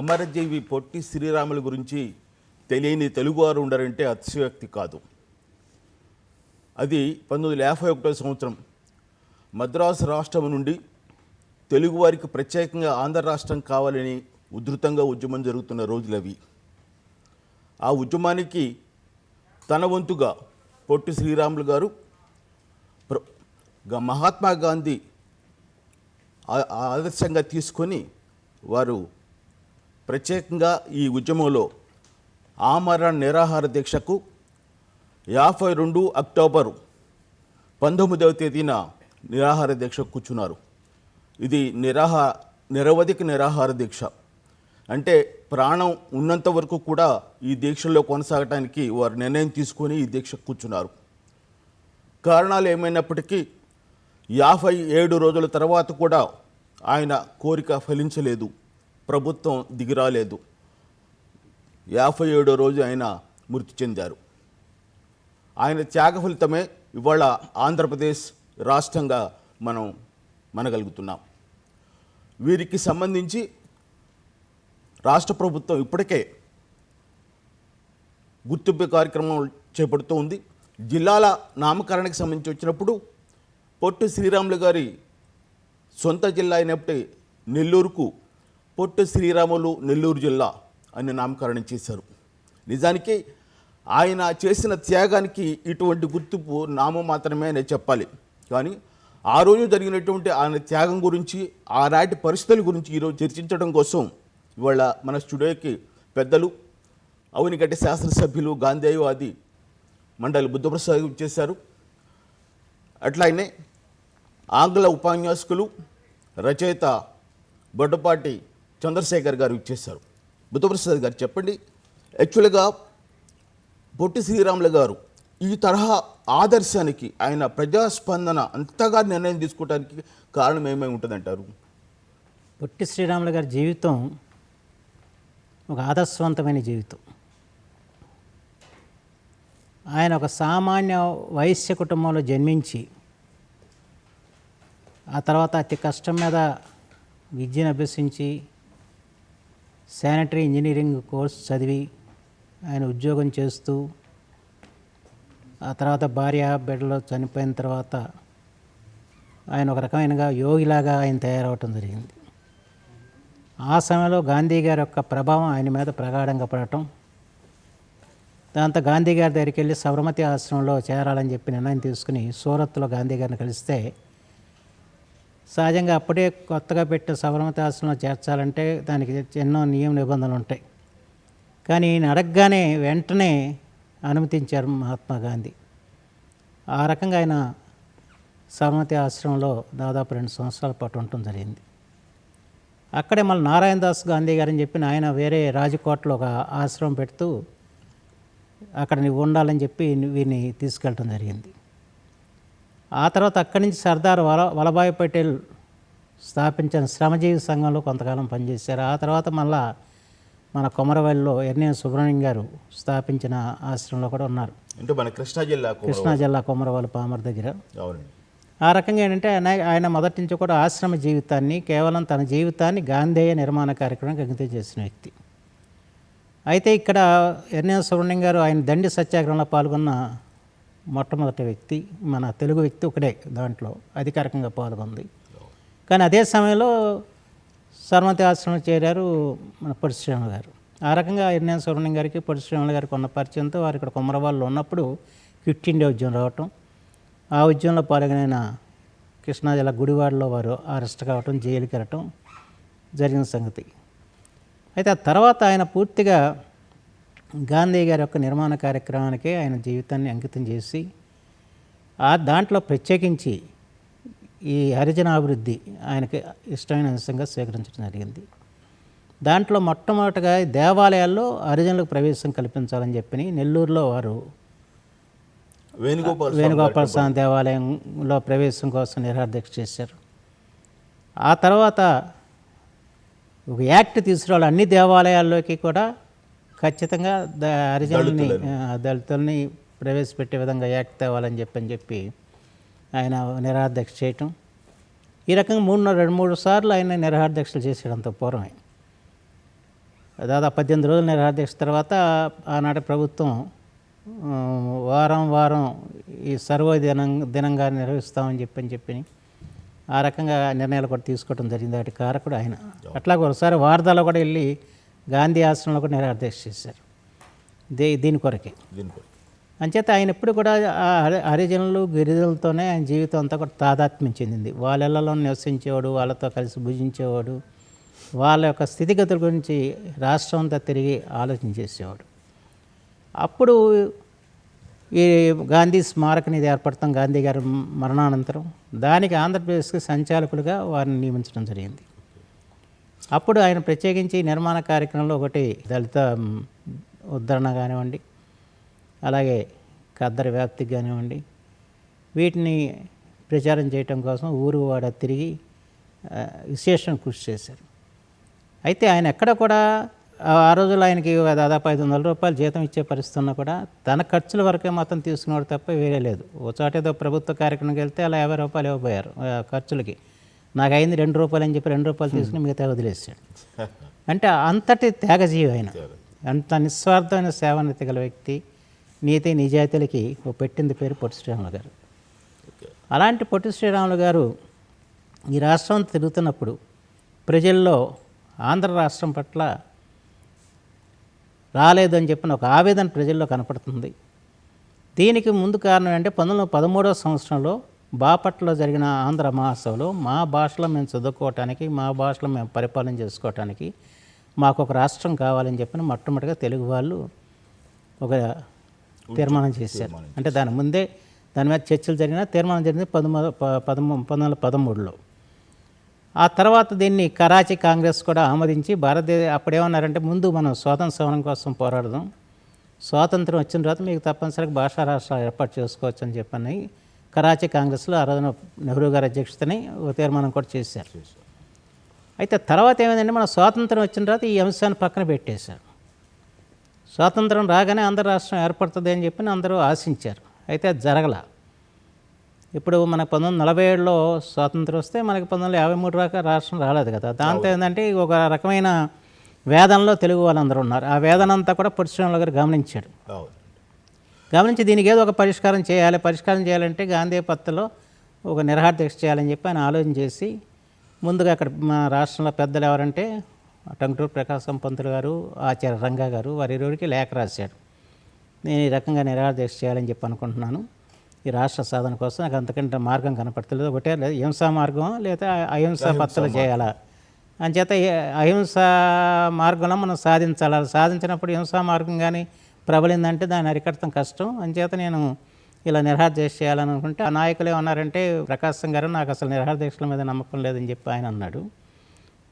అమరజీవి పొట్టి శ్రీరాముల గురించి తెలియని తెలుగువారు ఉండరంటే అతిశయోక్తి కాదు. అది పంతొమ్మిది వందల యాభై ఒకటో సంవత్సరం. మద్రాసు రాష్ట్రం నుండి తెలుగువారికి ప్రత్యేకంగా ఆంధ్ర రాష్ట్రం కావాలని ఉధృతంగా ఉద్యమం జరుగుతున్న రోజులవి ఆ ఉద్యమానికి తన వంతుగా పొట్టి శ్రీరాములు గారు ప్ర- మహాత్మా గాంధీ ఆదర్శంగా తీసుకొని వారు ప్రత్యేకంగా ఈ ఉద్యమంలో ఆమరణ నిరాహార దీక్షకు యాభై రెండు అక్టోబరు పంతొమ్మిదవ తేదీన నిరాహార దీక్ష కూర్చున్నారు. ఇది నిరాహా నిరవధిక నిరాహార దీక్ష. అంటే ప్రాణం ఉన్నంత వరకు కూడా ఈ దీక్షలో కొనసాగటానికి వారు నిర్ణయం తీసుకొని ఈ దీక్ష కూర్చున్నారు. కారణాలు ఏమైనప్పటికీ యాభై ఏడు రోజుల తర్వాత కూడా ఆయన కోరిక ఫలించలేదు. ప్రభుత్వం దిగిరాలేదు. యాభై ఏడో రోజు ఆయన మృతి చెందారు. ఆయన త్యాగ ఫలితమే ఇవాళ ఆంధ్రప్రదేశ్ రాష్ట్రంగా మనం మనగలుగుతున్నాం. వీరికి సంబంధించి రాష్ట్ర ప్రభుత్వం ఇప్పటికే గుర్తింపు కార్యక్రమం చేపడుతూ ఉంది. జిల్లాల నామకరణకు సంబంధించి వచ్చినప్పుడు పొట్టి శ్రీరాములు గారి సొంత జిల్లా అయినప్పటి నెల్లూరుకు పొట్టి శ్రీరాములు నెల్లూరు జిల్లా అని నామకరణం చేశారు. నిజానికి ఆయన చేసిన త్యాగానికి ఇటువంటి గుర్తింపు నామం మాత్రమే నేను చెప్పాలి. కానీ ఆ రోజు జరిగినటువంటి ఆయన త్యాగం గురించి ఆనాటి పరిస్థితుల గురించి ఈరోజు చర్చించడం కోసం ఇవాళ మన స్టూడియోకి పెద్దలు అవునిగడ్డ శాసనసభ్యులు గాంధేయవాది మండలి బుద్ధప్రసాద్ చేశారు. అట్లానే ఆంగ్ల ఉపన్యాసకులు రచయిత బొడ్డపాటి చంద్రశేఖర్ గారు ఇచ్చేశారు. బుద్ధప్రసాద్ గారు చెప్పండి. యాక్చువల్గా పొట్టి శ్రీరాములు గారు ఈ తరహా ఆదర్శానికి ఆయన ప్రజాస్పందన అంతగా నిర్ణయం తీసుకోవడానికి కారణం ఏమై ఉంటుందంటారు? పొట్టి శ్రీరాములు గారి జీవితం ఒక ఆదర్శవంతమైన జీవితం. ఆయన ఒక సామాన్య వైశ్య కుటుంబంలో జన్మించి ఆ తర్వాత అతి కష్టం మీద విద్యను అభ్యసించి శానిటరీ ఇంజనీరింగ్ కోర్స్ చదివి ఆయన ఉద్యోగం చేస్తూ ఆ తర్వాత భార్య బిడ్డలో చనిపోయిన తర్వాత ఆయన ఒక రకమైనగా యోగిలాగా ఆయన తయారవటం జరిగింది. ఆ సమయంలో గాంధీ గారి యొక్క ప్రభావం ఆయన మీద ప్రగాఢంగా పడటం దాంతో గాంధీ గారి దగ్గరికి వెళ్ళి సబర్మతి ఆశ్రమంలో చేరాలని చెప్పి నిర్ణయం తీసుకుని సూరత్లో గాంధీ గారిని కలిస్తే సహజంగా అప్పుడే కొత్తగా పెట్టిన సబర్మతి ఆశ్రమంలో చేర్చాలంటే దానికి ఎన్నో నియమ నిబంధనలు ఉంటాయి. కానీ ఈయన అడగగానే వెంటనే అనుమతించారు మహాత్మా గాంధీ. ఆ రకంగా ఆయన సబర్మతి ఆశ్రమంలో దాదాపు రెండు సంవత్సరాల పాటు ఉండటం జరిగింది. అక్కడే మళ్ళీ నారాయణ దాస్ గాంధీ గారని చెప్పి ఆయన వేరే రాజకోటలో ఒక ఆశ్రమం పెడుతూ అక్కడ నువ్వు ఉండాలని చెప్పి వీరిని తీసుకెళ్ళటం జరిగింది. ఆ తర్వాత అక్కడి నుంచి సర్దార్ వల వల్లభాయ్ పటేల్ స్థాపించిన శ్రమజీవి సంఘంలో కొంతకాలం పనిచేశారు. ఆ తర్వాత మళ్ళా మన కొమరవల్లిలో ఎర్నేని సుబ్రహ్మణ్యం గారు స్థాపించిన ఆశ్రమంలో కూడా ఉన్నారు. అంటే మన కృష్ణా జిల్లా కృష్ణా జిల్లా కొమరవల్లి పామర్ దగ్గర. అవునండి. ఆ రకంగా ఏంటంటే ఆయన ఆయన మొదటి నుంచి కూడా ఆశ్రమ జీవితాన్ని కేవలం తన జీవితాన్ని గాంధేయ నిర్మాణ కార్యక్రమానికి అంకితం చేసిన వ్యక్తి. అయితే ఇక్కడ ఎన్ఎస్ సుబ్రహ్మణ్యం గారు ఆయన దండి సత్యాగ్రహంలో పాల్గొన్న మొట్టమొదటి వ్యక్తి మన తెలుగు వ్యక్తి ఒకడే దాంట్లో అధికారికంగా పాల్గొంది. కానీ అదే సమయంలో సర్మతి ఆశ్రమం చేరారు మన పరిశ్రమ గారు. ఆ రకంగా ఎన్ఎన్ సుబ్రహ్మణ్యం గారికి పరిశ్రమల గారికి ఉన్న పరిచయంతో వారు ఇక్కడ కుమరవాళ్ళు ఉన్నప్పుడు క్విట్ ఇండియా ఉద్యమం రావటం ఆ ఉద్యమంలో పాల్గొనైన కృష్ణా జిల్లా గుడివాడలో వారు అరెస్ట్ కావటం జైలుకి వెళ్ళటం జరిగిన సంగతి. అయితే ఆ తర్వాత ఆయన పూర్తిగా గాంధీ గారి యొక్క నిర్మాణ కార్యక్రమానికి ఆయన జీవితాన్ని అంకితం చేసి ఆ దాంట్లో ప్రత్యేకించి ఈ హరిజన అభివృద్ధి ఆయనకి ఇష్టమైన అంశంగా స్వీకరించడం జరిగింది. దాంట్లో మొట్టమొదటిగా దేవాలయాల్లో హరిజనులకు ప్రవేశం కల్పించాలని చెప్పి నెల్లూరులో వారు వేణుగోపాల్ వేణుగోపాల స్వామి దేవాలయంలో ప్రవేశం కోసం నిరాదీక్ష చేశారు. ఆ తర్వాత ఒక యాక్ట్ తీసుకురావాలి. అన్ని దేవాలయాల్లోకి కూడా ఖచ్చితంగా ద హరిజనుల్ని దళితుల్ని. ప్రవేశపెట్టే విధంగా యాక్ట్ తేవాలని చెప్పని చెప్పి ఆయన నిరాదీక్ష చేయటం. ఈ రకంగా మూడు రెండు మూడు సార్లు ఆయన నిరాదీక్షలు చేసాడు అంత పూర్వమే దాదాపు పద్దెనిమిది రోజులు నిరాదీక్ష తర్వాత ఆనాటి ప్రభుత్వం వారం వారం ఈ సర్వ దినం దినంగా నిర్వహిస్తామని చెప్పని చెప్పి ఆ రకంగా నిర్ణయాలు కూడా తీసుకోవడం జరిగింది. వాటి కారకుడు ఆయన. అట్లాగే ఒకసారి వార్దాలో కూడా వెళ్ళి గాంధీ ఆశ్రమంలో కూడా నిరాదీక్ష చేశారు. దే దీని కొరకే. దీనిపై అంచేత ఆయన ఎప్పుడు కూడా హరిజనులు గిరిజనులతోనే ఆయన జీవితం అంతా కూడా తాదాత్మ్యం చెందింది. వాళ్ళ ఇళ్ళలో నివసించేవాడు వాళ్ళతో కలిసి భుజించేవాడు వాళ్ళ యొక్క స్థితిగతుల గురించి రాష్ట్రం అంతా తిరిగి ఆలోచన చేసేవాడు. అప్పుడు ఈ గాంధీ స్మారక నిధి ఏర్పడతాం గాంధీ గారి మరణానంతరం దానికి ఆంధ్రప్రదేశ్కి సంచాలకులుగా వారిని నియమించడం జరిగింది. అప్పుడు ఆయన ప్రత్యేకించి నిర్మాణ కార్యక్రమంలో ఒకటి దళిత ఉద్ధరణ కానివ్వండి అలాగే ఖద్దరు వ్యాప్తికి కానివ్వండి వీటిని ప్రచారం చేయటం కోసం ఊరు వాడ తిరిగి విశేషం కృషి చేశారు. అయితే ఆయన ఎక్కడ కూడా ఆ రోజుల్లో ఆయనకి దాదాపు ఐదు వందల రూపాయలు జీతం ఇచ్చే పరిస్థితి ఉన్నా కూడా తన ఖర్చుల వరకే మొత్తం తీసుకున్నాడు తప్ప వేరే లేదు. ఓ చోట ఏదో ప్రభుత్వ కార్యక్రమంకి వెళ్తే అలా యాభై రూపాయలు ఇవ్వబోయారు ఆ, ఖర్చులకి. నాకు అయింది రెండు రూపాయలు అని చెప్పి రెండు రూపాయలు తీసుకుని మిగతా వదిలేసాడు అంటే అంతటి త్యాగజీవి ఆయన. అంత నిస్వార్థమైన సేవనీతి గల వ్యక్తి నీతి నిజాయితీలకి ఓ పెట్టింది పేరు పొట్టి శ్రీరాములు గారు. అలాంటి పొట్టి శ్రీరాములు గారు ఈ రాష్ట్రం తిరుగుతున్నప్పుడు ప్రజల్లో ఆంధ్ర రాష్ట్రం పట్ల రాలేదు అని చెప్పిన ఒక ఆవేదన ప్రజల్లో కనపడుతుంది. దీనికి ముందు కారణం అంటే పంతొమ్మిది వందల పదమూడవ సంవత్సరంలో బాపట్లలో జరిగిన ఆంధ్ర మహాసభలో మా భాషలో మేము చదువుకోవటానికి మా భాషలో మేము పరిపాలన చేసుకోవటానికి మాకు ఒక రాష్ట్రం కావాలని చెప్పిన మొట్టమొదటిగా తెలుగు వాళ్ళు ఒక తీర్మానం చేశారు. అంటే దాని ముందే దాని మీద చర్చలు జరిగిన తీర్మానం జరిగింది పదమూడు ప- పదమూ పంతొమ్మిది వందల పదమూడులో. ఆ తర్వాత దీన్ని కరాచీ కాంగ్రెస్ కూడా ఆమోదించి భారతదేశ అప్పుడేమన్నారంటే ముందు మనం స్వాతంత్ర సమరం కోసం పోరాడదాం. స్వాతంత్రం వచ్చిన తర్వాత మీకు తప్పనిసరిగా భాషా రాష్ట్రాలు ఏర్పాటు చేసుకోవచ్చు అని చెప్పని కరాచీ కాంగ్రెస్లో ఆ రోజున నెహ్రూ గారి అధ్యక్షతని ఒక తీర్మానం కూడా చేశారు. అయితే తర్వాత ఏమైందంటే మన స్వాతంత్రం వచ్చిన తర్వాత ఈ అంశాన్ని పక్కన పెట్టేశారు. స్వాతంత్రం రాగానే ఆంధ్ర రాష్ట్రం ఏర్పడుతుంది అని చెప్పి అందరూ ఆశించారు. అయితే అది జరగల. ఇప్పుడు మనకు పంతొమ్మిది వందల నలభై ఏడులో స్వాతంత్రం వస్తే మనకి పంతొమ్మిది వందల యాభై మూడు దాకా రాష్ట్రం రాలేదు కదా. దాంతో ఏంటంటే ఒక రకమైన వేదనలో తెలుగు వాళ్ళందరూ ఉన్నారు. ఆ వేదన అంతా కూడా పురుషుల గారు గమనించాడు గమనించి దీనికి ఏదో ఒక పరిష్కారం చేయాలి. పరిష్కారం చేయాలంటే గాంధీ పత్రలో ఒక నిరహార దీక్ష చేయాలని చెప్పి ఆయన ఆలోచన చేసి ముందుగా అక్కడ మా రాష్ట్రంలో పెద్దలు ఎవరంటే టంగుటూరు ప్రకాశం పంతులు గారు ఆచార్య రంగా గారు వారి ఇరువురికి లేఖ రాశాడు నేను ఈ రకంగా నిరహార దీక్ష చేయాలని చెప్పి అనుకుంటున్నాను. ఈ రాష్ట్ర సాధన కోసం నాకు అంతకంటే మార్గం కనపడతలేదు. ఒకటే లేదు హింసా మార్గం లేదా అహింసా పత్రలు చేయాలా? అంచేత అహింస మార్గంలో మనం సాధించాలి? సాధించినప్పుడు హింసా మార్గం కానీ ప్రబలిందంటే దాన్ని అరికట్టడం కష్టం. అంచేత నేను ఇలా నిరహార దీక్ష చేయాలని అనుకుంటే ఆ నాయకులు ఏమన్నారంటే ప్రకాశం గారు నాకు అసలు నిరహార దీక్షల మీద నమ్మకం లేదని చెప్పి ఆయన అన్నాడు.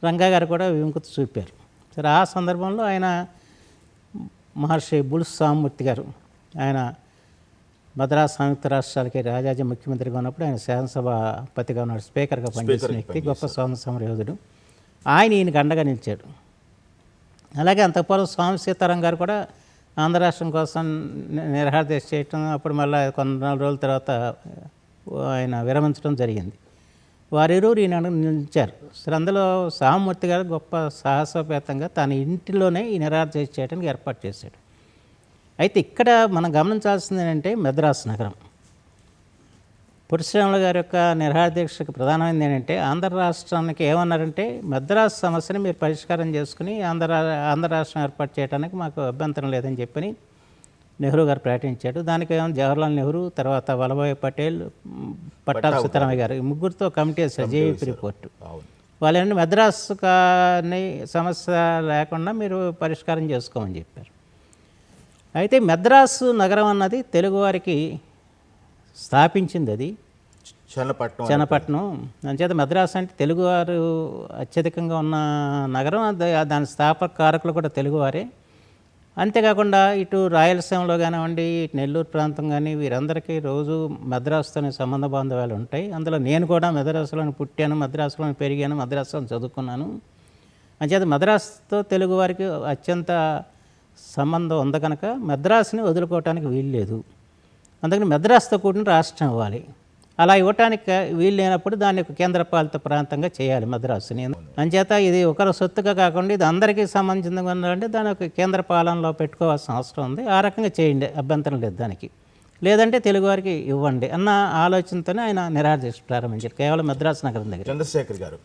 రంగా గారు కూడా విముఖత చూపారు. సరే ఆ సందర్భంలో ఆయన మహర్షి బుల్స్ సామూర్తి గారు ఆయన మద్రాస్ సంయుక్త రాష్ట్రాలకి రాజాజీ ముఖ్యమంత్రిగా ఉన్నప్పుడు ఆయన శాసనసభాపతిగా ఉన్నాడు. స్పీకర్గా పనిచేసిన వ్యక్తి గొప్ప స్వాతంత్ర సమరయోధుడు ఆయన ఈయనకి అండగా నిలిచాడు. అలాగే అంతఃపూర్వం స్వామి సీతారాం గారు కూడా ఆంధ్ర రాష్ట్రం కోసం ని- నిరహార దీక్ష చేయటం అప్పుడు మళ్ళీ కొన్ని నాలుగు రోజుల తర్వాత ఆయన విరమించడం జరిగింది. వారిరువురు ఈయన నిలిచారు. సరే అందులో సామూర్తి గారు గొప్ప సాహసోపేతంగా తన ఇంటిలోనే ఈ నిరహార దీక్ష చేయడానికి ఏర్పాటు చేశాడు. అయితే ఇక్కడ మనం గమనించాల్సింది ఏంటంటే మద్రాసు నగరం. పురుషరాముల గారి యొక్క నిరహార దీక్షకు ప్రధానమైనది ఏంటంటే ఆంధ్ర రాష్ట్రానికి ఏమన్నారంటే మద్రాసు సమస్యని మీరు పరిష్కారం చేసుకుని ఆంధ్ర ఆంధ్ర రాష్ట్రం ఏర్పాటు చేయడానికి మాకు అభ్యంతరం లేదని చెప్పని నెహ్రూ గారు ప్రకటించాడు దానికి ఏమో జవహర్లాల్ నెహ్రూ తర్వాత వల్లభాయ్ పటేల్ మ్, పట్టాభి సీతారామయ్య గారు ఈ ముగ్గురితో కమిటీ వేశారు జేవీపీ రిపోర్ట్. అవును. వాళ్ళు ఏంటంటే మద్రాసు కానీ సమస్య లేకుండా మీరు పరిష్కారం చేసుకోమని చెప్పారు. అయితే మద్రాసు నగరం అన్నది తెలుగువారికి స్థాపించింది అది చన్నపట్నం చన్నపట్నం. అంచేత మద్రాసు అంటే తెలుగువారు అత్యధికంగా ఉన్న నగరం. దాని స్థాపక కారకులు కూడా తెలుగువారే. అంతేకాకుండా ఇటు రాయలసీమలో కానివ్వండి నెల్లూరు ప్రాంతం కానీ వీరందరికీ రోజు మద్రాసుతోనే సంబంధ బాంధవ్యాలు ఉంటాయి. అందులో నేను కూడా మద్రాసులోని పుట్టాను మద్రాసులోని పెరిగాను మద్రాసులో చదువుకున్నాను. అంచేత మద్రాసుతో తెలుగు వారికి అత్యంత సంబంధం ఉంది కనుక మద్రాసుని వదులుకోవటానికి వీల్లేదు. అందుకని మద్రాసుతో కూడిన రాష్ట్రం ఇవ్వాలి అలా ఇవ్వటానికి వీలు లేనప్పుడు దాన్ని ఒక కేంద్ర పాలిత ప్రాంతంగా చేయాలి మద్రాసుని. అంచేత ఇది ఒకరి సొత్తుగా కాకుండా ఇది అందరికీ సంబంధించింది అంటే దాని ఒక కేంద్ర పాలనలో పెట్టుకోవాల్సిన అవసరం ఉంది. ఆ రకంగా చేయండి అభ్యంతరం లేదు దానికి. లేదంటే తెలుగువారికి ఇవ్వండి అన్న ఆలోచనతోనే ఆయన నిరాదీక్ష ప్రారంభించారు. కేవలం మద్రాసు నగరం దగ్గర. చంద్రశేఖర్ గారు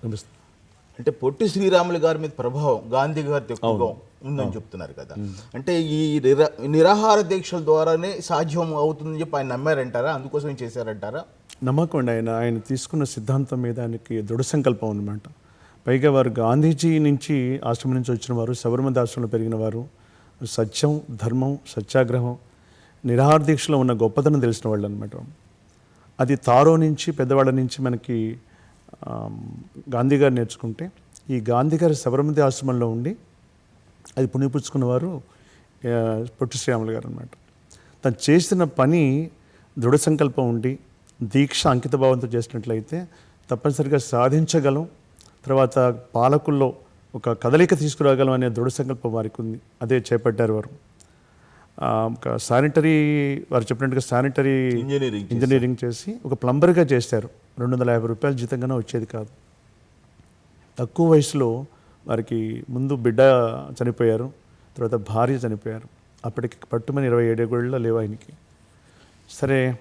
అంటే పొట్టి శ్రీరాములు గారి మీద ప్రభావం గాంధీ గారి ఎక్కువగా ఉందని చెప్తున్నారు కదా. అంటే ఈ నిరా నిరాహార దీక్షల ద్వారానే సాధ్యం అవుతుందని చెప్పి ఆయన నమ్మారంటారా? అందుకోసం చేశారంటారా? నమ్మకం అండి. ఆయన ఆయన తీసుకున్న సిద్ధాంతం మీద ఆయనకి దృఢ సంకల్పం అనమాట పైగా వారు గాంధీజీ నుంచి ఆశ్రమం నుంచి వచ్చిన వారు శబరిమతి ఆశ్రమంలో పెరిగిన వారు సత్యం ధర్మం సత్యాగ్రహం నిరాహార దీక్షలో ఉన్న గొప్పతనం తెలిసిన వాళ్ళు అనమాట అది తారో నుంచి పెద్దవాళ్ళ నుంచి మనకి గాంధీ గారు నేర్చుకుంటే ఈ గాంధీ గారి శబరిమతి ఆశ్రమంలో ఉండి అది పుణిపుచ్చుకున్నవారు ఆ, పొట్టి శ్రీరాములు గారు అనమాట తను చేసిన పని దృఢ సంకల్పం ఉండి దీక్ష అంకిత భావంతో చేసినట్లయితే తప్పనిసరిగా సాధించగలం. తర్వాత పాలకుల్లో ఒక కదలిక తీసుకురాగలం అనే దృఢ సంకల్పం వారికి ఉంది. అదే చేపట్టారు వారు. ఒక శానిటరీ వారు చెప్పినట్టుగా శానిటరీ ఇంజనీరింగ్ ఇంజనీరింగ్ చేసి ఒక ప్లంబర్గా చేశారు. రెండు వందల యాభై రూపాయలు జీతంగానే వచ్చేది కాదు. తక్కువ వయసులో వారికి ముందు బిడ్డ చనిపోయారు తర్వాత భార్య చనిపోయారు. అప్పటికి పట్టుమని ఇరవై ఏడేళ్ళ లేవు ఆయనకి సరే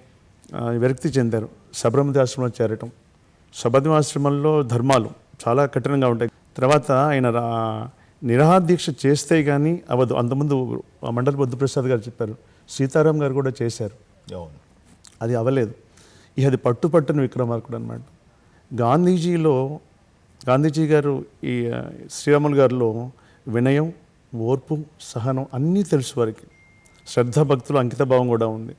విరక్తి చెందారు. శబరిమతి ఆశ్రమంలో చేరటం. శబరిమతి ఆశ్రమంలో ధర్మాలు చాలా కఠినంగా ఉంటాయి. తర్వాత ఆయన రా నిరాహార దీక్ష చేస్తే కానీ అవ్వదు. అంతకుముందు మండలి బుద్ధప్రసాద్ గారు చెప్పారు. సీతారాం గారు కూడా చేశారు. అది అవ్వలేదు. ఇక అది పట్టు పట్టుని విక్రమార్కుడు అనమాట గాంధీజీలో గాంధీజీ గారు ఈ శ్రీరాములు గారిలో వినయం ఓర్పు సహనం అన్నీ తెలుసు వారికి. శ్రద్ధ భక్తులు అంకితభావం కూడా ఉంది.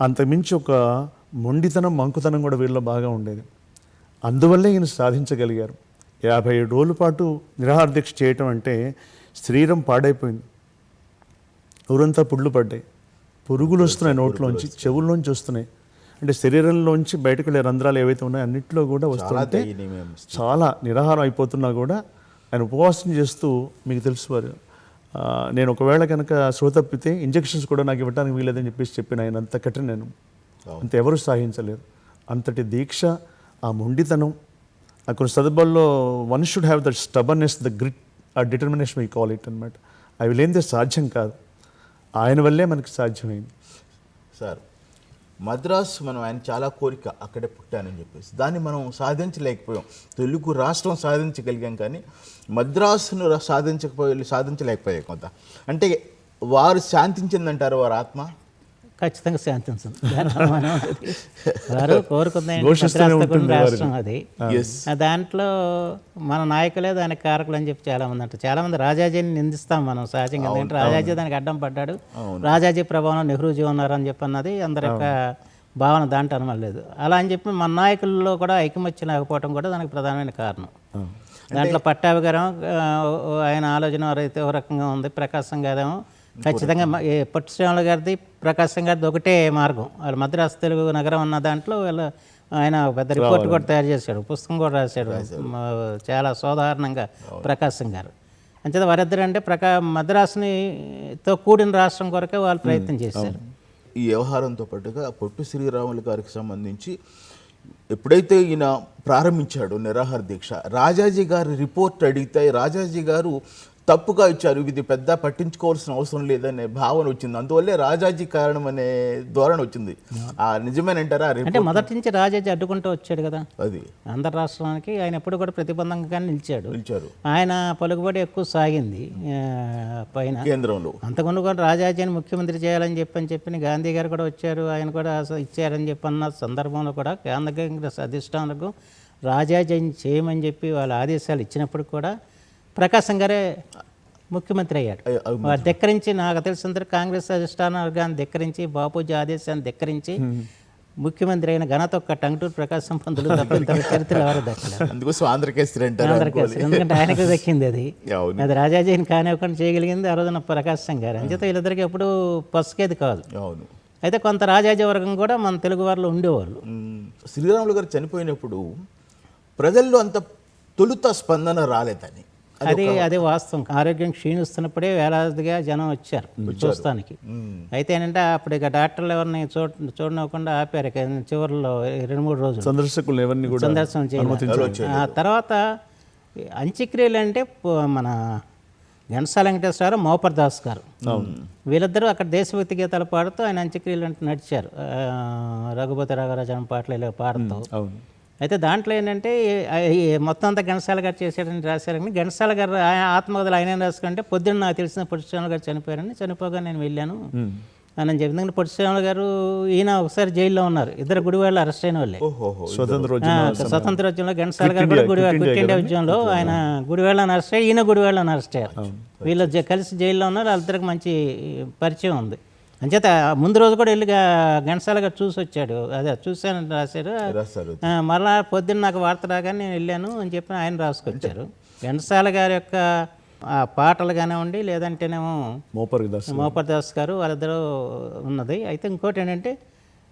అంతకుమించి ఒక మొండితనం మంకుతనం కూడా వీళ్ళలో బాగా ఉండేది. అందువల్లే ఈయన సాధించగలిగారు. యాభై ఏడు రోజుల పాటు నిరాహార దీక్ష చేయటం అంటే శరీరం పాడైపోయింది. ఊరంతా పుళ్ళు పడ్డాయి. పురుగులు వస్తున్నాయి నోట్లోంచి చెవుల్లోంచి వస్తున్నాయి. అంటే శరీరంలోంచి బయటకు వెళ్ళే రంధ్రాలు ఏవైతే ఉన్నాయో అన్నింటిలో కూడా వస్తుంటే చాలా నిరాహారం అయిపోతున్నా కూడా ఆయన ఉపవాసం చేస్తూ మీకు తెలుసు వారు. నేను ఒకవేళ కనుక తప్పితే ఇంజెక్షన్స్ కూడా నాకు ఇవ్వడానికి వీలేదని చెప్పేసి చెప్పిన ఆయన అంత కఠిన నేను. అంత ఎవరు సాధించలేరు అంతటి దీక్ష ఆ మొండితనం ఆ కొన్ని సందర్భాల్లో one should have the stubbornness the grit ఆ డిటర్మినేషన్ వీ కాల్ ఇట్ అనమాట అవి లేనిదే సాధ్యం కాదు. ఆయన వల్లే మనకి సాధ్యమైంది. సార్ మద్రాస్ మనం ఆయన చాలా కోరిక అక్కడే పుట్టానని చెప్పేసి. దాన్ని మనం సాధించలేకపోయాం. తెలుగు రాష్ట్రం సాధించగలిగాం కానీ మద్రాసును రా- సాధించకపోయి సాధించలేకపోయాం కొంత. అంటే వారు శాంతించిందంటారు వారి ఆత్మ? ఖచ్చితంగా శాంతించింది. వారు కోరుకుంది రాష్ట్రం అది. దాంట్లో మన నాయకులే దానికి కారకులు అని చెప్పి చాలా మంది అంటారు. చాలా మంది రాజాజీని నిందిస్తాం మనం సహజంగా. ఎందుకంటే రాజాజీ దానికి అడ్డం పడ్డాడు. రాజాజీ ప్రభావం నెహ్రూజీ ఉన్నారని చెప్పి అన్నది అందరి యొక్క భావన దాంట్లో అనమలేదు అలా అని చెప్పి మన నాయకుల్లో కూడా ఐకమత్యం లేకపోవడం కూడా దానికి ప్రధానమైన కారణం. దాంట్లో పట్టాభి గారు ఆయన ఆలోచన అయితే ఒక రకంగా ఉంది ప్రకాశం గారేమో ఖచ్చితంగా పొట్టి శ్రీరాములు గారిది ప్రకాశం గారిది ఒకటే మార్గం. వాళ్ళు మద్రాసు తెలుగు నగరం అన్న దాంట్లో వీళ్ళ ఆయన పెద్ద రిపోర్ట్ కూడా తయారు చేశాడు పుస్తకం కూడా రాశాడు. చాలా సాధారణంగా ప్రకాశం గారు. అంచేత వారిద్దరు అంటే ప్రకా మద్రాసుని తో కూడిన రాష్ట్రం కొరకే వాళ్ళు ప్రయత్నం చేశారు. ఈ వ్యవహారంతో పాటుగా పొట్టు శ్రీరాములు గారికి సంబంధించి ఎప్పుడైతే ఈయన ప్రారంభించాడు నిరాహార దీక్ష రాజాజీ గారి రిపోర్ట్ అడిగితే రాజాజీ గారు తప్పుగా ఇచ్చారు. ఇది పెద్ద పట్టించుకోవాల్సిన అవసరం లేదనే భావన వచ్చింది. అందువల్లే రాజాజీ కారణం అనే ధోరణి వచ్చింది. ఆ నిజమేనంటారా? అంటే మొదటి నుంచి రాజాజీ అడ్డుకుంటూ వచ్చాడు కదా. అది. ఆంధ్ర రాష్ట్రానికి ఆయన ఎప్పుడు కూడా ప్రతిబంధకంగా నిలిచాడు. పిలిచారు ఆయన పలుకుబడి ఎక్కువ సాగింది పైన. కేంద్రంలో. అంతకుముందు కూడా రాజాజీని ముఖ్యమంత్రి చేయాలని చెప్పని చెప్పి గాంధీ గారు కూడా వచ్చారు. ఆయన కూడా ఇచ్చారని చెప్పి అన్న సందర్భంలో కూడా కేంద్ర కాంగ్రెస్ అధిష్టానాలకు రాజాజీని చేయమని చెప్పి వాళ్ళ ఆదేశాలు ఇచ్చినప్పుడు కూడా ప్రకాశం గారే ముఖ్యమంత్రి అయ్యాడు. వారు ధిక్కరించి నాకు తెలిసినంత కాంగ్రెస్ అధిష్టాన వర్గాన్ని ధిక్కరించి బాపూజీ ఆదేశాన్ని ధిక్కరించి ముఖ్యమంత్రి అయిన ఘనత ఒక్క టంగుటూరు ప్రకాశం పంతులు చరిత్ర ఎవరు అందుకోసం ఆంధ్రకేసరి ఎందుకంటే ఆయనకు దక్కింది అది. అది రాజాజీని కానివ్వకుండా చేయగలిగింది ఆ రోజున ప్రకాశం గారు. అంచేత వీళ్ళిద్దరికి ఎప్పుడు పసుకేది కాదు. అవును. అయితే కొంత రాజాజీ వర్గం కూడా మన తెలుగు వారిలో ఉండేవాళ్ళు. శ్రీరాములు గారు చనిపోయినప్పుడు ప్రజల్లో అంత తొలుత స్పందన రాలేదని అది అది వాస్తవం. ఆరోగ్యం క్షీణిస్తున్నప్పుడే వేలాదిగా జనం వచ్చారు చూస్తానికి. అయితే ఏంటంటే అప్పుడు ఇక డాక్టర్లు ఎవరిని చూడ చూడనివ్వకుండా ఆపారు. ఇక చివరిలో రెండు మూడు రోజులు. సందర్శకులు ఎవరిని కూడా సందర్శనం చేయాలి ఆ తర్వాత అంత్యక్రియలు అంటే మన ఘంటసాల వెంకటేశ్వర మోపర్ దాస్ గారు. వీళ్ళిద్దరూ అక్కడ దేశభక్తి గీతాలు పాడుతూ ఆయన అంత్యక్రియలు అంటే నడిచారు. రఘుపతి రాఘరాజన్ పాటలు ఇలా పాడుతూ. అయితే దాంట్లో ఏంటంటే మొత్తం అంతా ఘంటసాల గారు చేశాడని రాశారని ఘంటసాల గారు ఆయన ఆత్మకథలు ఆయన రాసుకుంటే పొద్దున్న నాకు తెలిసిన పొట్టిశ్రాములు గారు చనిపోయారని చనిపోగా నేను వెళ్ళాను. అని చెప్పి ఎందుకంటే పొట్టిశ్రాములు గారు ఈయన ఒకసారి జైల్లో ఉన్నారు. ఇద్దరు గుడివాళ్ళు అరెస్ట్ అయిన వాళ్ళే. స్వతంత్రోద్యమంలో ఘంటసాల గారు కూడా గుడి క్విట్ ఇండియా ఉద్యమంలో ఆయన గుడివాళ్ళని అరెస్ట్ అయ్యి ఈయన గుడివాళ్ళని అరెస్ట్ అయ్యారు. వీళ్ళు కలిసి జైల్లో ఉన్నారు వాళ్ళిద్దరికి మంచి పరిచయం ఉంది. అంచేత ముందు రోజు కూడా వెళ్ళి గా- ఘంటసాల గారు చూసి వచ్చాడు. అదే చూశాను రాశారు. మరలా పొద్దున్న నాకు వార్త రాగానే నేను వెళ్ళాను అని చెప్పి ఆయన రాసుకొచ్చారు. ఘంటసాల గారి యొక్క ఆ పాటలు కానివ్వండి లేదంటేనేమో మోపర్ దాస్ మోపర్ దాస్ గారు వాళ్ళిద్దరూ ఉన్నది. అయితే ఇంకోటి ఏంటంటే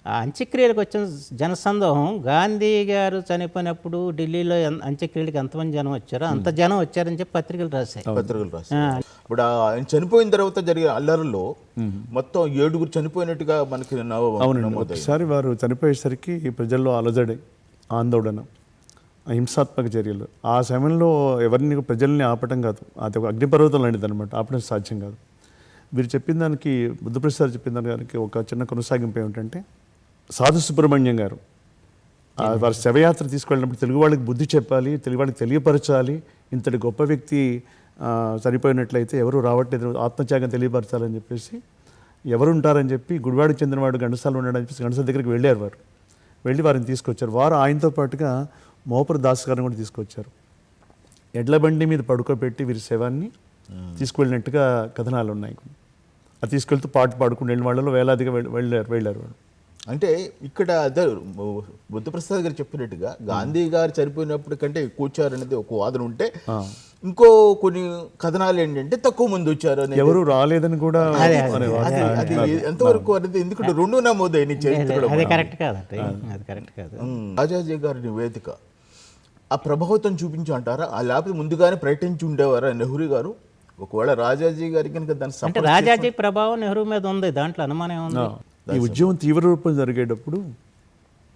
ఆ అంత్యక్రియలకు వచ్చిన జనసందోహం. గాంధీ గారు చనిపోయినప్పుడు ఢిల్లీలో అంత్యక్రియలకు ఎంతమంది జనం వచ్చారో అంత జనం వచ్చారని చెప్పి పత్రికలు రాశాయి. పత్రికలు రాస్తారు ఇప్పుడు ఆ ఆయన చనిపోయిన తర్వాత జరిగే అల్లర్లో మొత్తం ఏడుగురు చనిపోయినట్టుగా మనకి ఒకసారి వారు చనిపోయేసరికి ప్రజల్లో అలజడి ఆందోళన హింసాత్మక చర్యలు. ఆ సమయంలో ఎవరిని ప్రజల్ని ఆపటం కాదు. అది ఒక అగ్నిపర్వతం లాంటిది అనమాట ఆపడం సాధ్యం కాదు. వీరు చెప్పిన దానికి బుద్ధప్రసాద్ చెప్పిన దానికి ఒక చిన్న కొనసాగింపు ఏమిటంటే సాధు సుబ్రహ్మణ్యం గారు. వారి శవయాత్ర తీసుకెళ్ళినప్పుడు తెలుగు వాళ్ళకి బుద్ధి చెప్పాలి తెలుగు వాళ్ళకి తెలియపరచాలి. ఇంతటి గొప్ప వ్యక్తి చనిపోయినట్లయితే ఎవరు రావట్లేదు ఆత్మత్యాగం తెలియపరచాలని చెప్పేసి ఎవరు ఉంటారని చెప్పి గుడివాడికి చెందినవాడు గంటసాల ఉన్నాడని చెప్పేసి గంటసాల దగ్గరికి వెళ్ళారు వారు. వెళ్ళి వారిని తీసుకొచ్చారు. వారు ఆయనతో పాటుగా మోపర దాస్ గారిని కూడా తీసుకొచ్చారు. ఎడ్ల బండి మీద పడుకోబెట్టి వీరి శవాన్ని తీసుకువెళ్ళినట్టుగా కథనాలు ఉన్నాయి అది తీసుకెళ్తూ పాట పాడుకుని వెళ్ళిన వాళ్ళలో వేలాదిగా వెళ్ళ- వెళ్ళారు వెళ్ళారు వాళ్ళు అంటే ఇక్కడ అదే బుద్ధప్రసాద్ గారు చెప్పినట్టుగా గాంధీ గారు చనిపోయినప్పుడు కంటే ఎక్కువ అనేది ఒక వాదన ఉంటే ఇంకో కొన్ని కథనాలు ఏంటంటే తక్కువ మంది వచ్చారు అనేది. ఎవరు రాలేదని కూడా. అది ఎంతవరకు అనేది ఎందుకంటే రెండు నమోదైన చరిత్రలో అది కరెక్ట్ కాదండి అది కరెక్ట్ కాదు. ఉమ్, రాజాజీ గారి నివేదిక ఆ ప్రభావితం చూపించి అంటారా? ఆ లేకపోతే ముందుగానే ప్రకటించి ఉండేవారా నెహ్రూ గారు? ఒకవేళ రాజాజీ గారి కనుక దాన్ని అంటే సపోర్ట్ రాజాజీ ప్రభావం నెహ్రూ మీద ఉంది దాంట్లో అనుమానం ఏముంది? ఈ ఉద్యమం తీవ్ర రూపం జరిగేటప్పుడు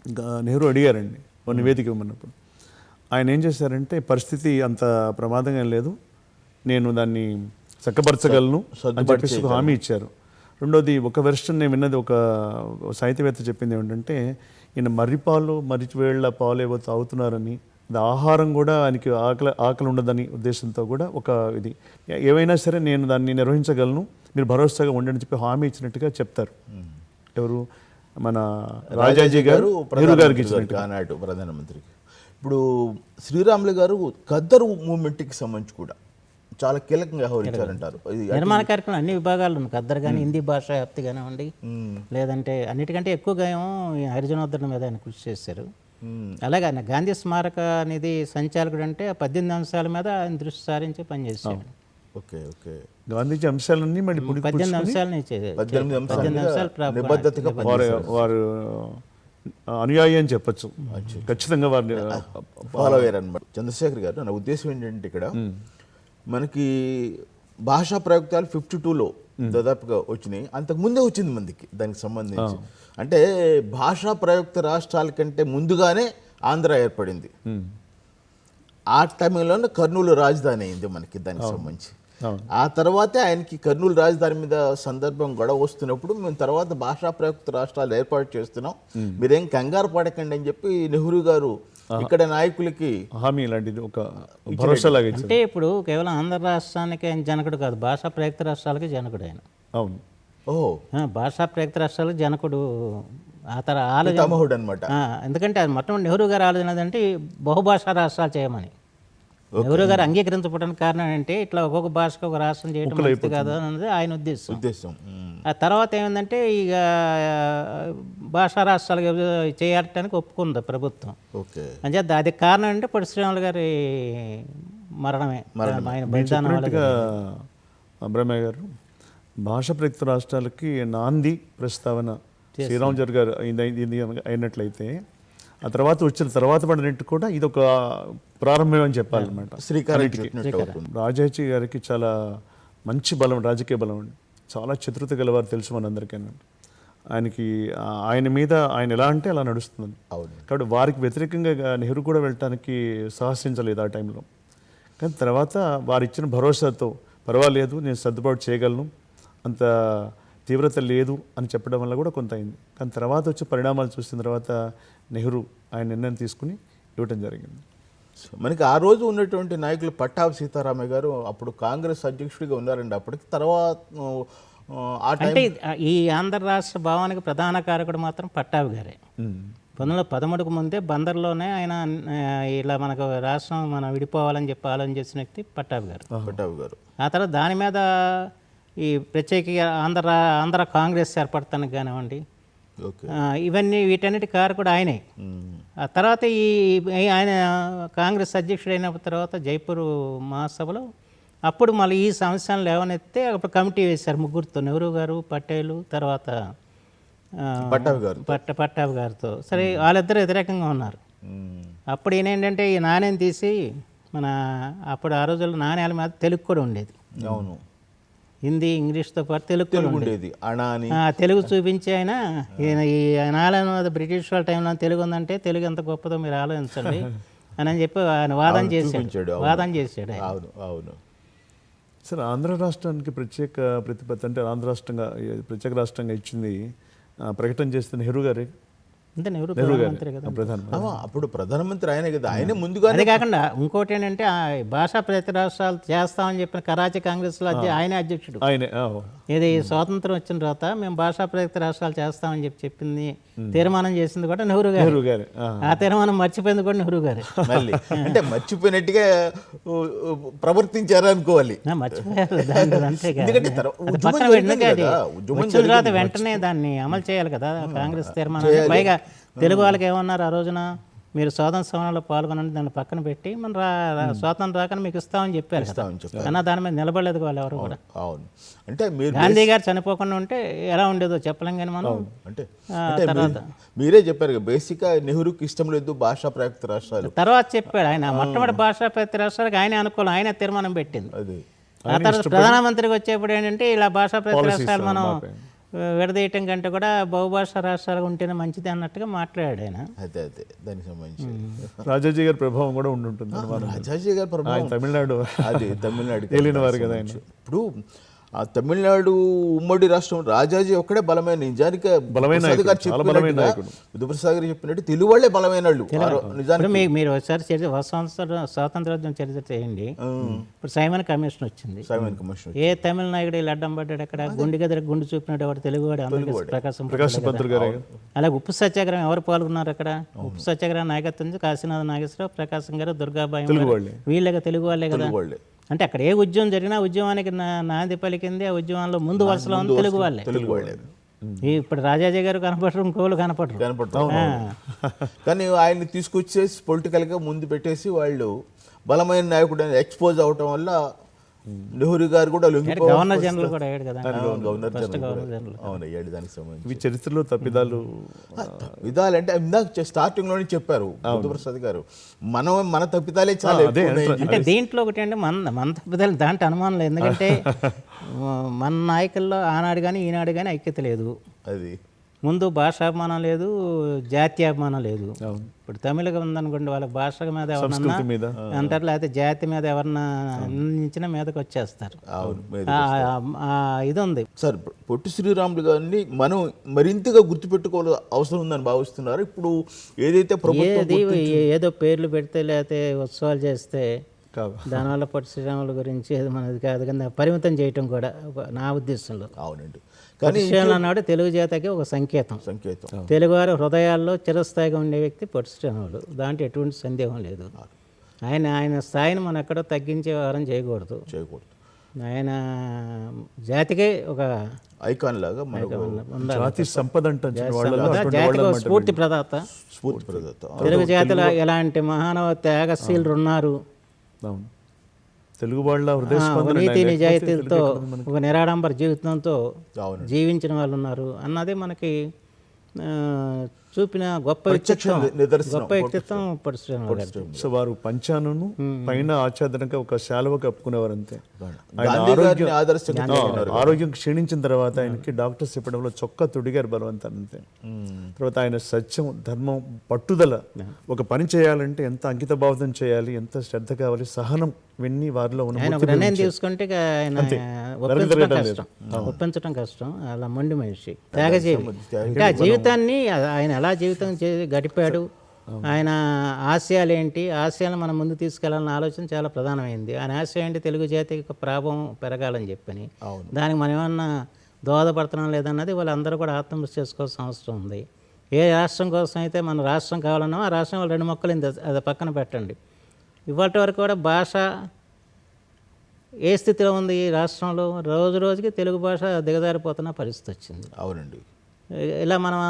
ఇంకా నెహ్రూ అడిగారండి ఒక నివేదిక ఇవ్వమన్నప్పుడు. ఆయన ఏం చేశారంటే పరిస్థితి అంత ప్రమాదంగా లేదు నేను దాన్ని చక్కపరచగలను అని చెప్పేసి హామీ ఇచ్చారు. రెండోది ఒక వెర్షన్ నేను విన్నది ఒక సాహిత్యవేత్త చెప్పింది ఏమిటంటే ఈయన మర్రి పాలు మర్రి వేళ్ళ పాలు ఏవో తాగుతున్నారని అది ఆహారం కూడా ఆయనకి ఆకలి ఆకలి ఉండదని ఉద్దేశంతో కూడా ఒక ఇది. ఏవైనా సరే నేను దాన్ని నిర్వహించగలను మీరు భరోసాగా ఉండండి చెప్పి హామీ ఇచ్చినట్టుగా చెప్తారు. ఎవరు? మన రాజాజీ గారు నెహ్రూ గారికి ఆనాడు ప్రధానమంత్రికి. ఇప్పుడు శ్రీరాములు గారు ఖద్దరు మూమెంట్కి సంబంధించి కూడా చాలా కీలకంగా వ్యవహరించారంటారు. నిర్మాణ కార్యక్రమం అన్ని విభాగాలు ఖద్దరు కానీ హిందీ భాష వ్యాప్తి కానివ్వండి లేదంటే అన్నిటికంటే ఎక్కువగా ఏమో ఈ హరిజనోద్ధరణ మీద ఆయన కృషి చేశారు. అలాగే ఆయన గాంధీ స్మారక నిధి సంచాలకుడు అంటే పద్దెనిమిది అంశాల మీద ఆయన దృష్టి సారించి పనిచేశాడు. Okay okay. గాంధీజీ అంశాలన్నీ మళ్ళీ పద్దెనిమిది అంశాలని చే- పద్దెనిమిది అంశాల నిబద్ధతగా వారు వారు అనుయాయి అని చెప్పచ్చు. ఖచ్చితంగా వారిని ఫాలో అయ్యారు అనమాట చంద్రశేఖర్ గారు నా ఉద్దేశం ఏంటంటే ఇక్కడ మనకి భాషా ప్రయుక్తాలు ఫిఫ్టీ టూలో దాదాపుగా వచ్చినాయి. అంతకు ముందే వచ్చింది మందికి దానికి సంబంధించి. అంటే భాషా ప్రయుక్త రాష్ట్రాల కంటే ముందుగానే ఆంధ్ర ఏర్పడింది. ఆ టైంలోనే కర్నూలు రాజధాని అయింది మనకి దానికి సంబంధించి. ఆ తర్వాతే ఆయనకి కర్నూలు రాజధాని మీద సందర్భం గొడవ వస్తున్నప్పుడు మేము తర్వాత భాషా ప్రయుక్త రాష్ట్రాలు ఏర్పాటు చేస్తున్నాం. మీరేం కంగారు పడకండి అని చెప్పి నెహ్రూ గారు ఇక్కడ నాయకులకి హామీ లాంటిది ఒక భరోసా అంటే ఇప్పుడు కేవలం ఆంధ్ర రాష్ట్రానికి ఆయన జనకుడు కాదు భాషా ప్రయుక్త రాష్ట్రాలకి జనకుడు ఆయన. అవును. ఓహో ఆ, భాషా ప్రయుక్త రాష్ట్రాలకు జనకుడు ఆ తర ఆలోచన అనమాట ఆ, ఎందుకంటే అది మొట్టమొదటి నెహ్రూ గారు ఆలోచన ఏంటంటే ఈ బహుభాషా రాష్ట్రాలు చేయమని. నెహ్రూ గారు అంగీకరించబడడానికి కారణం ఏంటంటే ఇట్లా ఒక్కొక్క భాషకు ఒక రాష్ట్రం చేయడం మంచిది కాదు అన్నది ఆయన ఉద్దేశం. ఉద్దేశం. ఆ తర్వాత ఏమైందంటే ఇక భాషా రాష్ట్రాలు చేయటానికి ఒప్పుకుంది ప్రభుత్వం. ఓకే. అంటే అది కారణం అంటే పొడి శ్రీరాములు గారి మరణమే. ఆయన అబ్రహ్మయ్య గారు భాష ప్రయుక్త రాష్ట్రాలకి నాంది ప్రస్తావన శ్రీరామచర్ గారు అయినట్లయితే ఆ తర్వాత వచ్చిన తర్వాత పడినట్టు కూడా ఇది ఒక ప్రారంభం అని చెప్పాలన్నమాట శ్రీకారం. చుట్టినట్టు అవుతుంది. రాజాజీ గారికి చాలా మంచి బలం రాజకీయ బలం అండి. చాలా చతురత గలవారు తెలుసు మనందరికీ. ఆయనకి ఆయన మీద ఆయన ఎలా అంటే అలా నడుస్తుంది. అవును కాబట్టి వారికి వ్యతిరేకంగా నెహ్రూ కూడా వెళ్ళటానికి సాహసించలేదు ఆ టైంలో. కానీ తర్వాత వారు ఇచ్చిన భరోసాతో పర్వాలేదు నేను సర్దుబాటు చేయగలను అంత తీవ్రత లేదు అని చెప్పడం వల్ల కూడా కొంత అయింది. కానీ తర్వాత వచ్చే పరిణామాలు చూసిన తర్వాత నెహ్రూ ఆయన నిర్ణయం తీసుకుని ఇవ్వటం జరిగింది. మనకి ఆ రోజు ఉన్నటువంటి నాయకులు పట్టాభి సీతారామయ్య గారు అప్పుడు కాంగ్రెస్ అధ్యక్షుడిగా ఉన్నారండి. అప్పటికి తర్వాత ఆ, ఆ టైం అంటే ఈ ఆంధ్ర రాష్ట్ర భావానికి ప్రధాన కారకుడు మాత్రం పట్టాభి గారే. పంతొమ్మిది వందల పదమూడుకు ముందే బందర్లోనే ఆయన ఇలా మనకు రాష్ట్రం మనం విడిపోవాలని చెప్పి ఆలోచన చేసిన వ్యక్తి పట్టాభి గారు. పట్టాభి గారు. ఆ తర్వాత దాని మీద ఈ ప్రత్యేక ఆంధ్ర రా- ఆంధ్ర కాంగ్రెస్ ఏర్పడతానికి కానివ్వండి ఇవన్నీ వీటన్నిటి కారకుడు ఆయనే. ఉమ్. ఆ తర్వాత ఈ ఆయన కాంగ్రెస్ అధ్యక్షుడు అయిన తర్వాత జైపూర్ మహాసభలో అప్పుడు మళ్ళీ ఈ సమస్యలు లేవనెత్తే అప్పుడు కమిటీ వేశారు ముగ్గురుతో నెహ్రూ గారు? పటేలు తర్వాత పట్టాభి గారు. పట్ట పట్టాభి గారితో. సరే వాళ్ళిద్దరు వ్యతిరేకంగా ఉన్నారు. అప్పుడు ఏంటంటే ఈ నాణ్యం తీసి మన అప్పుడు ఆ రోజుల్లో నాణ్యాల మీద తెలుగు కూడా ఉండేది. అవును. హిందీ ఇంగ్లీష్తో పాటు తెలుగు ఉండేది. తెలుగు చూపించి ఆయన ఈయన ఈ నాలుగు మీద బ్రిటిష్ వాళ్ళ టైంలో తెలుగు ఉందంటే తెలుగు ఎంత గొప్పదో మీరు ఆలోచించండి అని అని చెప్పి ఆయన వాదన చేశాడు. వాదన చేశాడు. అవును అవును. సార్ ఆంధ్ర రాష్ట్రానికి ప్రత్యేక ప్రతిపత్తి అంటే ఆంధ్ర రాష్ట్రంగా ప్రత్యేక రాష్ట్రంగా ఇచ్చింది ప్రకటన చేస్తున్న నెహ్రూ గారి నెహ్రూ ప్రధానమంత్రి గారి కదా అప్పుడు ప్రధానమంత్రి ఆయనే కదా. ఆయనే ముందుగానే అదే కాకుండా ఇంకోటి ఏంటంటే ఆ భాషా ప్రతి రాష్ట్రాలు చేస్తామని చెప్పిన కరాచీ కాంగ్రెస్లో ఆయనే అధ్యక్షుడు. ఆయనే ఇది స్వాతంత్రం వచ్చిన తర్వాత మేము భాషా ప్రయుక్త రాష్ట్రాలు చేస్తామని చెప్పి చెప్పింది తీర్మానం చేసింది కూడా నెహ్రూ గారు. నెహ్రూ గారి ఆ. తీర్మానం మర్చిపోయింది కూడా నెహ్రూ గారు. మళ్ళీ. అంటే మర్చిపోయినట్టుగా ప్రవర్తించారు అనుకోవాలి. మర్చిపోయారు. వచ్చిన తర్వాత. వెంటనే దాన్ని అమలు చేయాలి కదా కాంగ్రెస్ తీర్మానం పైగా తెలుగు వాళ్ళకి ఏమన్నారు ఆ రోజున? మీరు స్వాతంత్ర సమరంలో పాల్గొనండి దాన్ని పక్కన పెట్టి మన స్వాతంత్రం రాకని మీకు ఇస్తామని చెప్పారు ఇస్తామని చెప్పారు. అన్న దాని మీద నిలబడలేదు వాళ్ళు ఎవరు కూడా. అవును అంటే మీరు గాంధీ గారు చనిపోకుండా ఉంటే ఎలా ఉండేదో చెప్పలేం కానీ మనం. అంటే మీరు- చెప్పారు బేసిక్గా నెహ్రూకి ఇష్టం లేదు భాషా ప్రయుక్త రాష్ట్రాలు. తర్వాత చెప్పాడు ఆయన మొట్టమొదటి భాషా ప్రతి రాష్ట్రాలకు ఆయన అనుకూలం ఆయన తీర్మానం పెట్టింది. అది. ఆ తర్వాత ప్రధానమంత్రికి వచ్చేప్పుడు ఏంటంటే ఇలా భాషా ప్రతి రాష్ట్రాలు మనం విడదీయటం కంటే కూడా బహుభాషా రాష్ట్రాలు ఉంటేనే మంచిది అన్నట్టుగా మాట్లాడాడు ఆయన. అదే అదే. దానికి సంబంధించి. రాజాజీ గారి ప్రభావం కూడా ఉండుంటుంది అన్నమాట. రాజాజీ గారి ప్రభావం. తమిళనాడు అది తమిళనాడు వారు కదా ఆయన. ఇప్పుడు ఆ తమిళనాడు ఉమ్మడి రాష్ట్రం రాజాజీ ఒక్కడే బలమైన నిజానికి బలమైన ప్రసాద్ గారు చెప్పినట్టు తెలుగు వాళ్ళే బలమైన వాళ్ళు నిజానికి మీరు ఒకసారి చరిత్ర స్వాతంత్ర స్వాతంత్రోద్యమ చరిత్ర చేయండి. ఇప్పుడు సైమన్ కమిషన్ వచ్చింది. సైమన్ కమిషన్ ఏ తమిళ నాయకుడు ఇలా అడ్డం పడ్డాడు అక్కడ? గుండె గదిర గుండు చూపినాడు వాడు తెలుగు వాడు అందరికీ ప్రకాశం ప్రకాశ్ అలాగే ఉప్పు సత్యాగ్రహం ఎవరు పాల్గొన్నారు అక్కడ? ఉప్పు సత్యాగ్రహం నాయకత్వం కాశీనాథ నాగేశ్వరరావు ప్రకాశం గారు దుర్గాబాయి వీళ్ళగా తెలుగు వాళ్ళే కదా. వాళ్ళే అంటే అక్కడ ఏ ఉద్యమం జరిగినా ఉద్యమానికి నాంది పలికింది ఆ ఉద్యమంలో ముందు వరుసలో ఉంది తెలుగు వాళ్ళే. తెలుగు వాళ్ళే. ఇప్పుడు రాజాజీ గారు కనపడరు ఇంకోళ్ళు కనపడరు. కనపడతాం కానీ ఆయన్ని తీసుకొచ్చేసి పొలిటికల్గా ముందు పెట్టేసి వాళ్ళు బలమైన నాయకుడు ఎక్స్పోజ్ అవటం వల్ల నెహ్రూ గారు కూడా గవర్నర్ జనరల్ కూడా అయ్యాడు కదా? గవర్నర్ ఫస్ట్ జనరల్ అవును అయ్యాడు దానికి సంబంధించి. ఇవి చరిత్రలో తప్పిదాలు తప్పిదాలంటే ఇందాక స్టార్టింగ్లోనే చెప్పారు బుద్ధప్రసాద్ గారు. మనం మన తప్పిదాలే చాలా. అంటే దీంట్లో ఒకటి అంటే మన మన తప్పిదాలు దాంట్లో అనుమానం లేదు. ఎందుకంటే మన నాయకుల్లో ఆనాడు కానీ ఈనాడు కానీ ఐక్యత లేదు. అది. ముందు భాషాభిమానం లేదు జాత్యాభిమానం లేదు. ఇప్పుడు తమిళగా ఉందనుకోండి వాళ్ళకి భాష మీద ఎవరన్నా. అంటారు లేకపోతే జాతి మీద ఎవరన్నా నిందించిన మీదకి వచ్చేస్తారు. ఇది ఉంది. సార్ పొట్టి శ్రీరాములు గారిని మనం మరింతగా గుర్తుపెట్టుకోవాలి అవసరం ఉందని భావిస్తున్నారు? ఇప్పుడు ఏదైతే ప్రభుత్వం ఏది పేర్లు పెడితే లేకపోతే ఉత్సవాలు చేస్తే కాదు. దానివల్ల పొట్టి శ్రీరాముల గురించి ఏది మనది కాదు కానీ పరిమితం చేయటం కూడా నా ఉద్దేశంలో. అవునండి. కానీ అన్నాడు తెలుగు జాతకి ఒక సంకేతం. సంకేతం. తెలుగువారి హృదయాల్లో చిరస్థాయిగా ఉండే వ్యక్తి పొట్టి శ్రీరాములు దాంట్లో ఎటువంటి సందేహం లేదు. ఆయన ఆయన స్థాయిని మనం ఎక్కడో తగ్గించే వ్యవహారం చేయకూడదు. చేయకూడదు. ఆయన జాతికే ఒక ఐకాన్ లాగా జాతి సంపద జాతికి స్ఫూర్తి ప్రదాత. స్ఫూర్తి ప్రదాత. తెలుగు జాతిలో ఎలాంటి మహానవ త్యాగశీలు ఉన్నారు అవును. తెలుగు వాళ్ళ నీతి లేకపోతే నిజాయితీలతో ఒక నిరాడంబర జీవితంతో జీవించిన వాళ్ళు ఉన్నారు. అన్నది మనకి చూపిన గొప్ప. గొప్ప వ్యక్తిత్వం సో వారు పంచానును పైన ఆచ్ఛాదనగా ఒక శాలువ కప్పుకునేవారు అంతే. ఆరోగ్యం క్షీణించిన తర్వాత ఆయనకి డాక్టర్స్ చెప్పడంలో చొక్కా తొడిగారు బలవంతాన్ని అంతే. తర్వాత ఆయన సత్యం ధర్మం పట్టుదల ఒక పని చేయాలంటే ఎంత అంకిత భావం చేయాలి ఎంత శ్రద్ధ కావాలి సహనం ఇవన్నీ వారిలో ఉన్న తీసుకుంటే ఒప్పించడం కష్టం. ఒప్పించడం కష్టం. అలా మొండి మనిషి త్యాగజీవి. జీవితాన్ని ఆయన ఎలా జీవితం గడిపాడు? ఆయన ఆశయాలు ఏంటి ఆశయాలను మనం ముందు తీసుకెళ్ళాలన్న ఆలోచన చాలా ప్రధానమైంది. ఆయన ఆశయం ఏంటి? తెలుగు జాతికి ఒక ప్రాభం పెరగాలని చెప్పని. దానికి మనం ఏమన్నా దోహదపడుతున్నాం లేదన్నది వాళ్ళందరూ కూడా ఆత్మహత్య చేసుకోవాల్సిన అవసరం ఉంది. ఏ రాష్ట్రం కోసం అయితే మన రాష్ట్రం కావాలన్నా ఆ రాష్ట్రం వాళ్ళు రెండు మొక్కలు ఇంత- అది పక్కన పెట్టండి. ఇవాటి వరకు కూడా భాష ఏ స్థితిలో ఉంది ఈ రాష్ట్రంలో? రోజు రోజుకి తెలుగు భాష దిగజారిపోతున్న పరిస్థితి వచ్చింది. అవునండి. ఇలా మనం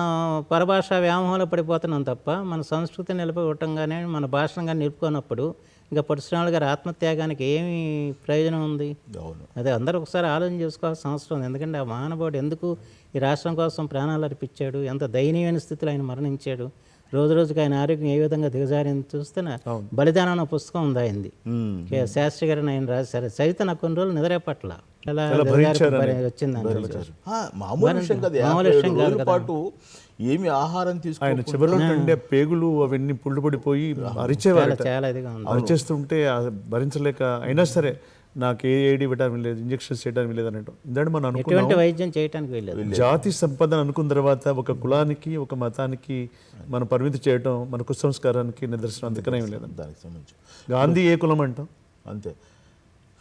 పరభాష వ్యామోహంలో పడిపోతున్నాం తప్ప మన సంస్కృతి నిలబెట్టంగానే మన భాషను కానీ నిలుపుకున్నప్పుడు ఇంకా పరశురాములు గారి ఆత్మత్యాగానికి ఏమి ప్రయోజనం ఉంది? అవును. అదే అందరూ ఒకసారి ఆలోచన చేసుకోవాల్సిన అవసరం ఉంది. ఎందుకంటే ఆ మహానుభావుడు ఎందుకు ఈ రాష్ట్రం కోసం ప్రాణాలు అర్పించాడు? ఎంత దయనీయమైన స్థితిలో ఆయన మరణించాడు? రోజు రోజుకి ఆయన ఆరోగ్యం ఏ విధంగా దిగజారింది చూస్తే నా బలిదానం పుస్తకం ఉంది ఆయనది. శాస్త్రి గారిని ఆయన రాశారు. చదివితే నాకు కొన్ని రోజులు నిద్రే మామూలు విషయం కదా. పాటు ఏమి ఆహారం తీసుకో ఆయన చివరిలో ఉండే పేగులు అవన్నీ పుళ్ళు పడిపోయి ఉంది. అరిచేస్తుంటే భరించలేక అయినా సరే నాకు ఏ ఏడి విటామిన్ లేదు ఇంజక్షన్స్ చేయడానికి లేదు అన్నట్టు. ఇందాక మనం అనుకున్నాం వైద్యం వెళ్ళలేదు జాతి సంపద అనుకున్న తర్వాత ఒక కులానికి ఒక మతానికి మనం పరిమితి చేయటం మన కుసంస్కారానికి నిదర్శనం అందుకనే ఏం లేదండి దానికి సంబంధించి. గాంధీ ఏ కులం అంటాం అంతే.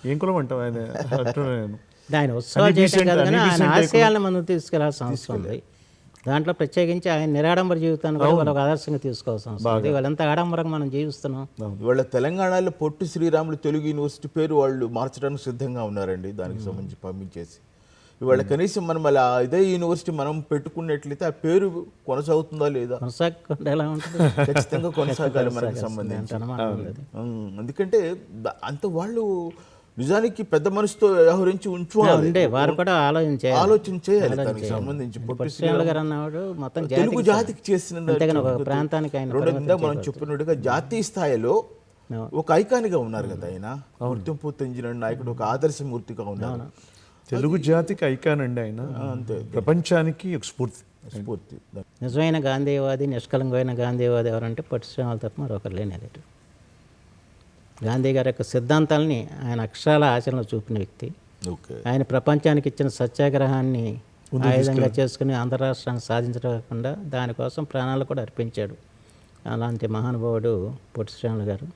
ఏం కులం అంటాం ఆయన అంటున్నాను నేను. ఆయన ఉత్సవాలు కాదు కానీ ఆయన ఆశయాలను మనం తీసుకెళ్ళాల్సిన అవసరం ఉంది. దాంట్లో ప్రత్యేకించి ఆయన నిరాడంబర జీవితాన్ని కూడా వాళ్ళకి ఆదర్శంగా తీసుకోవాల్సిన అవసరం వాళ్ళంతా ఆడంబరంగా మనం జీవిస్తున్నాం. ఇవాళ తెలంగాణలో పొట్టి శ్రీరాములు తెలుగు యూనివర్సిటీ పేరు వాళ్ళు మార్చడానికి సిద్ధంగా ఉన్నారండి దానికి సంబంధించి పంపించేసి ఇవాళ కనీసం మనం అలా ఇదే యూనివర్సిటీ మనం పెట్టుకున్నట్లయితే ఆ పేరు కొనసాగుతుందా లేదా? కొనసాగకుండా ఎలా ఉంటుంది? ఖచ్చితంగా కొనసాగాలి మనకి సంబంధించి. అంటే అనుమానం ఉంది అది. ఉమ్, ఎందుకంటే ద- అంత వాళ్ళు నిజానికి పెద్ద మనసుతో వ్యవహరించి ఉంచుకోవాలి వారు కూడా ఆలోచన చేయాలి. ఆలోచన చేయాలి దానికి సంబంధించి. మొత్తం తెలుగు జాతికి చేసిన ప్రాంతానికి ఆయన రెండు ఇందాక మనం చెప్పినట్టుగా జాతీయ స్థాయిలో ఒక ఐకానిగా ఉన్నారు కదా ఆయన. గుర్తింపు తెంచిన నాయకుడు ఒక ఆదర్శమూర్తిగా ఉన్నారు. తెలుగు జాతికి ఐకాన్ అండి ఆయన. అంతే. ప్రపంచానికి ఒక స్ఫూర్తి. స్ఫూర్తి. నిజమైన గాంధీవాది నిష్కలంకమైన గాంధీవాది ఎవరంటే పట్టు శ్రీరాములు తప్ప మరొకరు లేనేలేరు గాంధీ గారి యొక్క సిద్ధాంతాలని ఆయన అక్షరాల ఆచరణలో చూపిన వ్యక్తి. ఆయన ప్రపంచానికి ఇచ్చిన సత్యాగ్రహాన్ని ఆయుధంగా చేసుకుని ఆంధ్ర రాష్ట్రాన్ని సాధించడం కాకుండా దానికోసం ప్రాణాలు కూడా అర్పించాడు. అలాంటి మహానుభావుడు పొట్టి శ్రీరాములు గారు.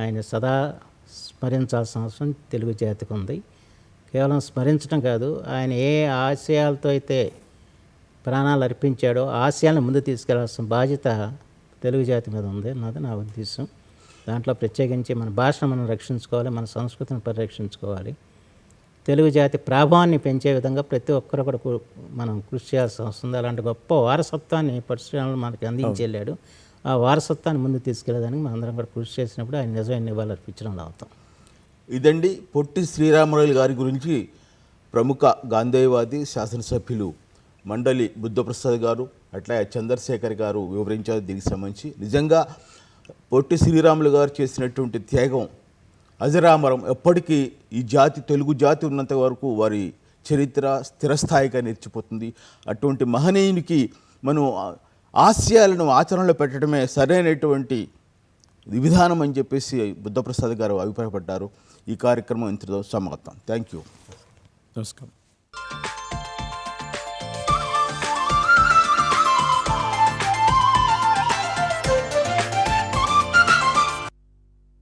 ఆయన సదా స్మరించాల్సిన అవసరం తెలుగు జాతికి ఉంది. కేవలం స్మరించడం కాదు ఆయన ఏ ఆశయాలతో అయితే ప్రాణాలు అర్పించాడో ఆశయాలను ముందు తీసుకెళ్ళాల్సిన బాధ్యత తెలుగు జాతి మీద ఉంది అన్నది నా ఉద్దేశం. దాంట్లో ప్రత్యేకించి మన భాషను మనం రక్షించుకోవాలి మన సంస్కృతిని పరిరక్షించుకోవాలి. తెలుగు జాతి ప్రాభావాన్ని పెంచే విధంగా ప్రతి ఒక్కరు కూడా మనం కృషి చేయాల్సిన వస్తుంది అలాంటి గొప్ప వారసత్వాన్ని పరిశ్రమలు మనకి అందించేళ్ళాడు ఆ వారసత్వాన్ని ముందు తీసుకెళ్ళడానికి మనందరం కూడా కృషి చేసినప్పుడు ఆయన నిజమైన నివాళులు అర్పించడం అవుతాం ఇదండి పొట్టి శ్రీరామరాయలు గారి గురించి ప్రముఖ గాంధేయవాది శాసనసభ్యులు మండలి బుద్ధప్రసాద్ గారు అట్లా చంద్రశేఖర్ గారు వివరించారు. దీనికి సంబంధించి నిజంగా పొట్టి శ్రీరాములు గారు చేసినటువంటి త్యాగం అజరామరం ఎప్పటికీ ఈ జాతి తెలుగు జాతి ఉన్నంత వరకు వారి చరిత్ర స్థిరస్థాయిగా నిలిచిపోతుంది. అటువంటి మహనీయునికి మనం ఆశయాలను ఆచరణలో పెట్టడమే సరైనటువంటి విధానం అని చెప్పేసి బుద్ధప్రసాద్ గారు అభిప్రాయపడ్డారు. ఈ కార్యక్రమం ఇంతలో సమాప్తం. థ్యాంక్ యూ నమస్కారం.